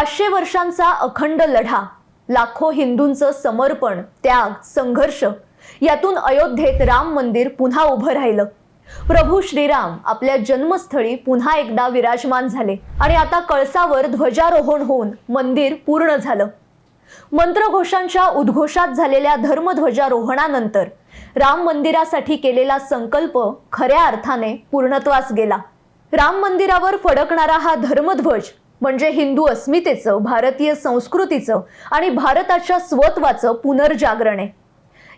पाचशे वर्षांचा अखंड लढा लाखो हिंदूंचं समर्पण त्याग संघर्ष यातून अयोध्येत राम मंदिर पुन्हा उभं राहिलं. प्रभू श्रीराम आपल्या जन्मस्थळी पुन्हा एकदा विराजमान झाले आणि आता कळसावर ध्वजारोहण होऊन मंदिर पूर्ण झालं. मंत्रघोषांच्या उद्घोषात झालेल्या धर्मध्वजारोहणानंतर राम मंदिरासाठी केलेला संकल्प खऱ्या अर्थाने पूर्णत्वास गेला. राम मंदिरावर फडकणारा हा धर्मध्वज म्हणजे हिंदू अस्मितेचं भारतीय संस्कृतीचं आणि भारताच्या स्वत्वाचं पुनर्जागरण आहे.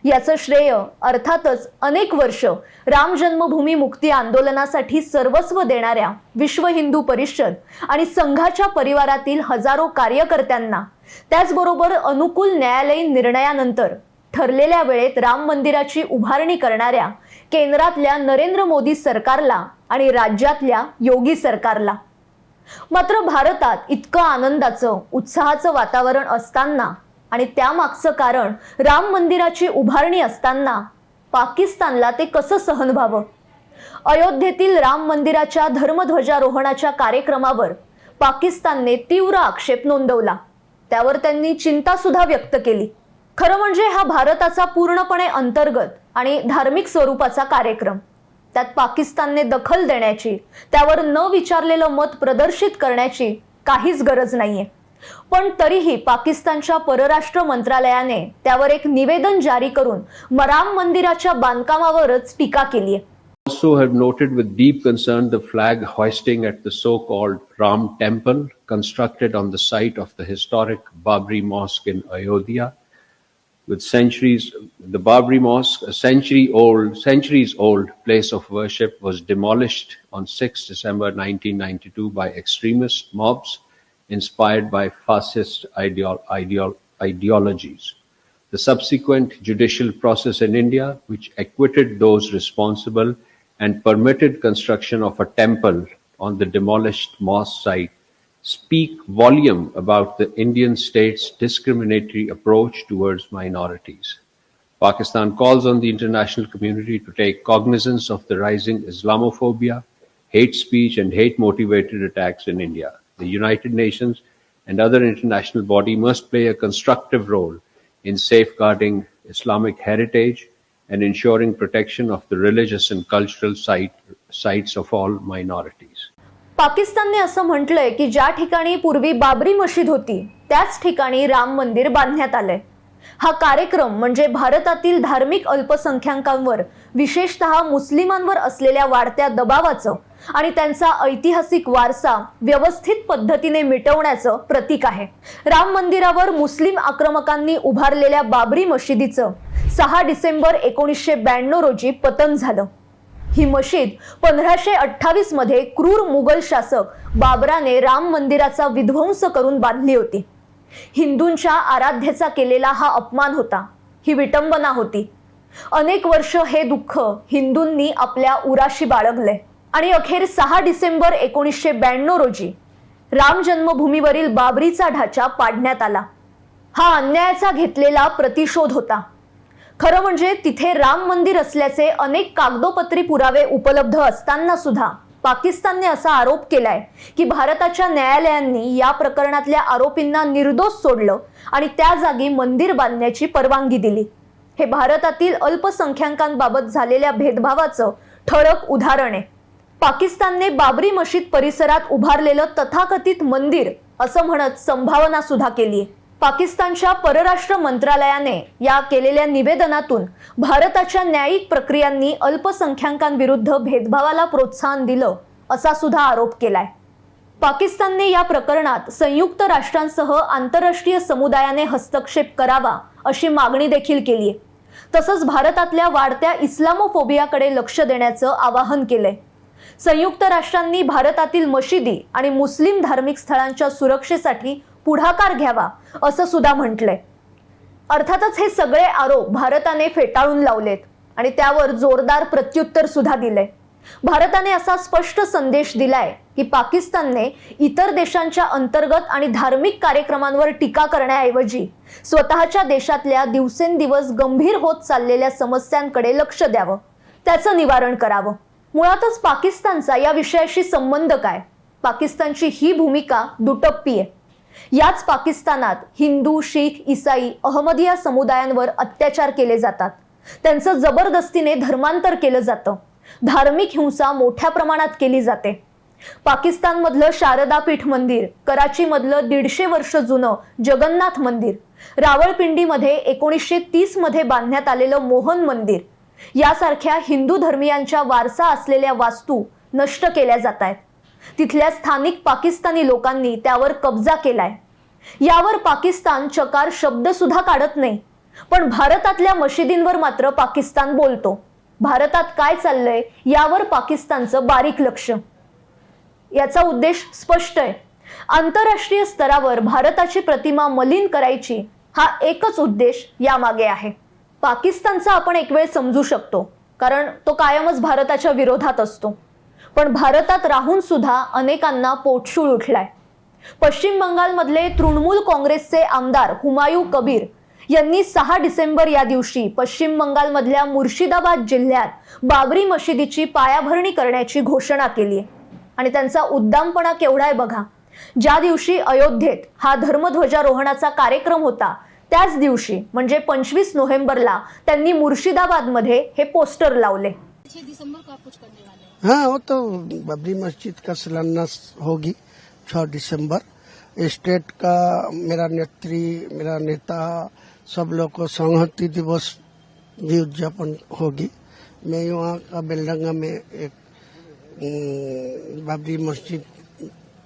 याचं श्रेय अर्थातच अनेक वर्ष राम जन्मभूमी मुक्ती आंदोलनासाठी सर्वस्व देणाऱ्या विश्व हिंदू परिषद आणि संघाच्या परिवारातील हजारो कार्यकर्त्यांना त्याचबरोबर अनुकूल न्यायालयीन निर्णयानंतर ठरलेल्या वेळेत राम मंदिराची उभारणी करणाऱ्या केंद्रातल्या नरेंद्र मोदी सरकारला आणि राज्यातल्या योगी सरकारला मात्र भारतात इतकं आनंदाचं उत्साहाचं वातावरण असताना आणि त्यामागचं कारण राम मंदिराची उभारणी असताना पाकिस्तानला ते कसं सहन व्हावं? अयोध्येतील राम मंदिराच्या धर्मध्वजारोहणाच्या कार्यक्रमावर पाकिस्तानने तीव्र आक्षेप नोंदवला. त्यावर त्यांनी चिंता सुद्धा व्यक्त केली. खरं म्हणजे हा भारताचा पूर्णपणे अंतर्गत आणि धार्मिक स्वरूपाचा कार्यक्रम. त्यात पाकिस्तानने दखल देण्याची त्यावर न विचारलेलं मत प्रदर्शित करण्याची काहीच गरज नाहीये पण तरीही पाकिस्तानच्या परराष्ट्र मंत्रालयाने त्यावर एक निवेदन जारी करून मराम मंदिराच्या बांधकामावरच टीका केली आहे also have noted with deep concern the flag hoisting at the so-called Ram temple constructed on the site of the historic Babri mosque in Ayodhya. With centuries, the Babri mosque, a century old, centuries old place of worship was demolished on 6 December 1992 by extremist mobs inspired by fascist ideol- ideol- ideologies. The subsequent judicial process in India, which acquitted those responsible and permitted construction of a temple on the demolished mosque site, speak volume about the Indian state's discriminatory approach towards minorities. Pakistan calls on the international community to take cognizance of the rising Islamophobia, hate speech, and hate motivated attacks in India. The United Nations and other international body must play a constructive role in safeguarding Islamic heritage and ensuring protection of the religious and cultural site, sites of all minorities. पाकिस्तानने असं म्हटलंय की ज्या ठिकाणी पूर्वी बाबरी मशीद होती त्याच ठिकाणी राम मंदिर बांधण्यात आलंय. हा कार्यक्रम म्हणजे भारतातील धार्मिक अल्पसंख्याकांवर विशेषतः मुस्लिमांवर असलेल्या वाढत्या दबावाचं आणि त्यांचा ऐतिहासिक वारसा व्यवस्थित पद्धतीने मिटवण्याचं प्रतीक आहे. राम मंदिरावर मुस्लिम आक्रमकांनी उभारलेल्या बाबरी मशिदीचं सहा डिसेंबर एकोणीसशे ब्याण्णव रोजी पतन झालं. ही मशीद पंधराशे अठ्ठावीसमध्ये क्रूर मुघल शासक बाबराने राम मंदिराचा विध्वंस करून बांधली होती. हिंदूंच्या आराध्याचा केलेला हा अपमान होता. ही विटंबना होती. अनेक वर्ष हे दुःख हिंदूंनी आपल्या उराशी बाळगले. आणि अखेर सहा डिसेंबर एकोणीसशे ब्याण्णव रोजी राम जन्मभूमीवरील बाबरीचा ढाचा पाडण्यात आला. हा अन्यायाचा घेतलेला प्रतिशोध होता. खरं म्हणजे तिथे राम मंदिर असल्याचे अनेक कागदोपत्री पुरावे उपलब्ध असताना सुद्धा पाकिस्तानने असा आरोप केलाय की भारताच्या न्यायालयांनी या प्रकरणातल्या आरोपींना निर्दोष सोडलं आणि त्या जागी मंदिर बांधण्याची परवानगी दिली. हे भारतातील अल्पसंख्याकांबाबत झालेल्या भेदभावाचं ठळक उदाहरण आहे. पाकिस्तानने बाबरी मशीद परिसरात उभारलेलं तथाकथित मंदिर असं म्हणत संभावना सुद्धा केली आहे पाकिस्तानच्या परराष्ट्र मंत्रालयाने या केलेल्या निवेदनातून भारताच्या न्यायिक प्रक्रियांनी अल्पसंख्याकांविरुद्ध भेदभावाला प्रोत्साहन दिलं असा सुद्धा आरोप केलाय. पाकिस्तानने या प्रकरणात संयुक्त राष्ट्रांसह आंतरराष्ट्रीय समुदायाने हस्तक्षेप करावा अशी मागणी देखील केली आहे तसंच भारतातल्या वाढत्या इस्लामोफोबियाकडे लक्ष देण्याचं आवाहन केलंय. संयुक्त राष्ट्रांनी भारतातील मशिदी आणि मुस्लिम धार्मिक स्थळांच्या सुरक्षेसाठी पुढाकार घ्यावा असं सुद्धा म्हटलंय. अर्थातच हे सगळे आरोप भारताने फेटाळून लावलेत आणि त्यावर जोरदार प्रत्युत्तर सुद्धा दिलंय. भारताने असा स्पष्ट संदेश दिलाय की पाकिस्तानने इतर देशांच्या अंतर्गत आणि धार्मिक कार्यक्रमांवर टीका करण्याऐवजी स्वतःच्या देशातल्या दिवसेंदिवस गंभीर होत चाललेल्या समस्यांकडे लक्ष द्यावं त्याचं निवारण करावं. मुळातच पाकिस्तानचा या विषयाशी संबंध काय? पाकिस्तानची ही भूमिका दुटप्पी आहे. याच पाकिस्तानात हिंदू शीख इसाई अहमदिया समुदायांवर अत्याचार केले जातात. त्यांचं जबरदस्तीने धर्मांतर केलं जातं. धार्मिक हिंसा मोठ्या प्रमाणात केली जाते. पाकिस्तानमधलं शारदापीठ मंदिर कराचीमधलं दीडशे वर्ष जुनं जगन्नाथ मंदिर रावळपिंडीमध्ये एकोणीसशे तीसमध्ये बांधण्यात आलेलं मोहन मंदिर यासारख्या हिंदू धर्मियांच्या वारसा असलेल्या वास्तू नष्ट केल्या जात आहेत. तिथल्या स्थानिक पाकिस्तानी लोकांनी त्यावर कब्जा केलाय. यावर पाकिस्तान चकार शब्द सुद्धा काढत नाही. पण भारतातल्या मशिदींवर मात्र पाकिस्तान बोलतो. भारतात काय चाललंय यावर पाकिस्तानचं बारीक लक्ष. याचा उद्देश स्पष्ट आहे. आंतरराष्ट्रीय स्तरावर भारताची प्रतिमा मलिन करायची हा एकच उद्देश यामागे आहे. पाकिस्तानचा आपण एक वेळ समजू शकतो कारण तो कायमच भारताच्या विरोधात असतो. पण भारतात राहून सुद्धा अनेकांना पोटशूळ उठलाय. पश्चिम बंगालमधले तृणमूल काँग्रेसचे आमदार हुमायू कबीर यांनी सहा डिसेंबर या दिवशी पश्चिम बंगालमधल्या मुर्शिदाबाद जिल्ह्यात बाबरी मशिदीची पायाभरणी करण्याची घोषणा केली आहे. आणि त्यांचा उद्दामपणा केवढा आहे बघा. ज्या दिवशी अयोध्येत हा धर्मध्वजारोहणाचा कार्यक्रम होता त्याच दिवशी म्हणजे पंचवीस नोव्हेंबरला त्यांनी मुर्शिदाबादमध्ये हे पोस्टर लावले. छह दिसंबर को आप कुछ करने वाले हैं। हाँ वो तो बबरी मस्जिद का शिलान्यास होगी, छह दिसंबर। स्टेट का मेरा नेत्री, मेरा नेता, सब लोग को संहति दिवस भी उद्यापन होगी। मैं वहाँ का बेलडंगा में एक बाबरी मस्जिद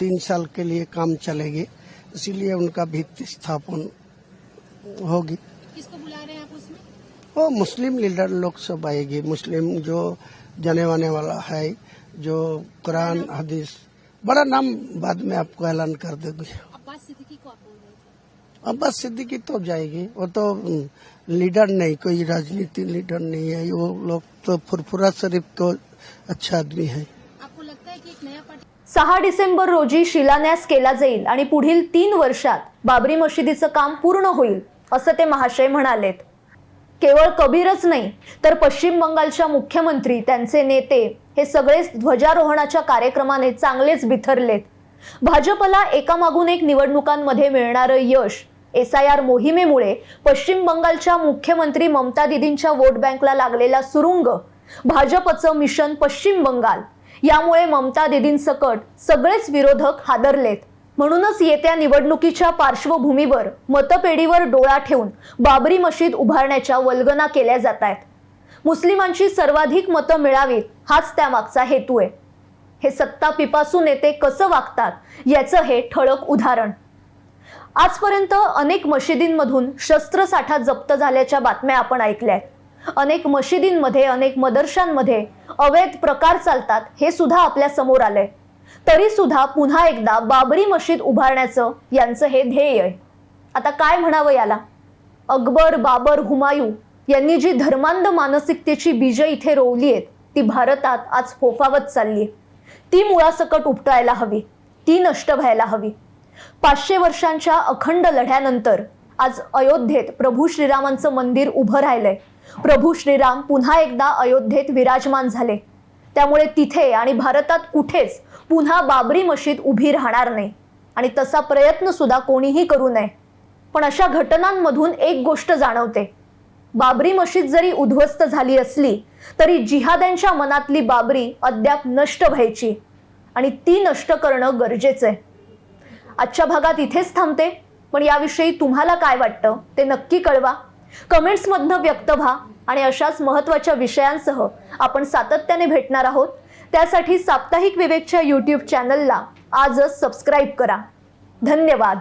तीन साल के लिए काम चलेगी, इसीलिए उनका भित्ति स्थापन होगी। वो मुस्लिम लीडर लोग सब आएगी। मुस्लिम जो जाने वाने वाला है जो कुरान हदीस बड़ा नाम बाद में आपको ऐलान कर देंगे। अब्बास सिद्दीकी को आप बोल रहे थे? अब्बास सिद्दीकी तो जाएगी। वो तो लीडर नहीं कोई राजनीति लीडर नहीं है। वो लोग तो फुरफुरा शरीफ तो अच्छा आदमी है। आपको लगता है कि एक नया पार्टी सहा डिसेंबर रोजी शिलान्यास केला जाईल आणि पुढील तीन वर्षात बाबरी मशिदीचं काम पूर्ण होईल असं ते महाशय म्हणालेत. केवळ कबीरच नाही तर पश्चिम बंगालच्या मुख्यमंत्री त्यांचे नेते हे सगळेच ध्वजारोहणाच्या कार्यक्रमाने चांगलेच बिथरलेत. भाजपला एकामागून एक निवडणुकांमध्ये मिळणारं यश एस आय आर मोहिमेमुळे पश्चिम बंगालच्या मुख्यमंत्री ममता दिदींच्या वोट बँकला लागलेला सुरुंग भाजपचं मिशन पश्चिम बंगाल यामुळे ममता दिदींसकट सगळेच विरोधक हादरलेत. म्हणूनच येत्या निवडणुकीच्या पार्श्वभूमीवर मतपेढीवर डोळा ठेवून बाबरी मशीद उभारण्याच्या वल्गना केल्या जात आहेत. मुस्लिमांची सर्वाधिक मतं मिळावीत हाच त्यामागचा हेतू आहे. हे सत्ता पिपासू नेते कसं वागतात याचं हे ठळक उदाहरण. आजपर्यंत अनेक मशिदींमधून शस्त्रसाठा जप्त झाल्याच्या बातम्या आपण ऐकल्या अनेक मशिदींमध्ये अनेक मदरशांमध्ये अवैध प्रकार चालतात हे सुद्धा आपल्यासमोर आलंय. तरी सुद्धा पुन्हा एकदा बाबरी मशीद उभारण्याचं यांचं हे ध्येय आहे. आता काय म्हणावं याला? अकबर बाबर हुमायूं यांनी जी धर्मांध मानसिकतेची बीज इथे रोवली आहेत ती भारतात आज फोफावत चालली ती मुळासकट उपटायला हवी ती नष्ट व्हायला हवी. पाचशे वर्षांच्या अखंड लढ्यानंतर आज अयोध्येत प्रभू श्रीरामांचं मंदिर उभं राहिलंय. प्रभू श्रीराम पुन्हा एकदा अयोध्येत विराजमान झाले. त्यामुळे तिथे आणि भारतात कुठेच पुन्हा बाबरी मशीद उभी राहणार नाही. आणि तसा प्रयत्न सुद्धा कोणीही करू नये. पण अशा घटनांमधून एक गोष्ट जाणवते. बाबरी मशीद जरी उद्ध्वस्त झाली असली तरी जिहाद्यांच्या मनातली बाबरी अद्याप नष्ट व्हायची. आणि ती नष्ट करणं गरजेचं आहे आजच्या भागात इथेच थांबते. पण याविषयी तुम्हाला काय वाटतं ते नक्की कळवा. कमेंट्समधनं व्यक्त व्हा. आणि अशाच महत्त्वाच्या विषयांसह आपण सातत्याने भेटणार आहोत. त्यासाठी साप्ताहिक विवेकच्या यूट्यूब चॅनलला आजच सबस्क्राईब करा. धन्यवाद.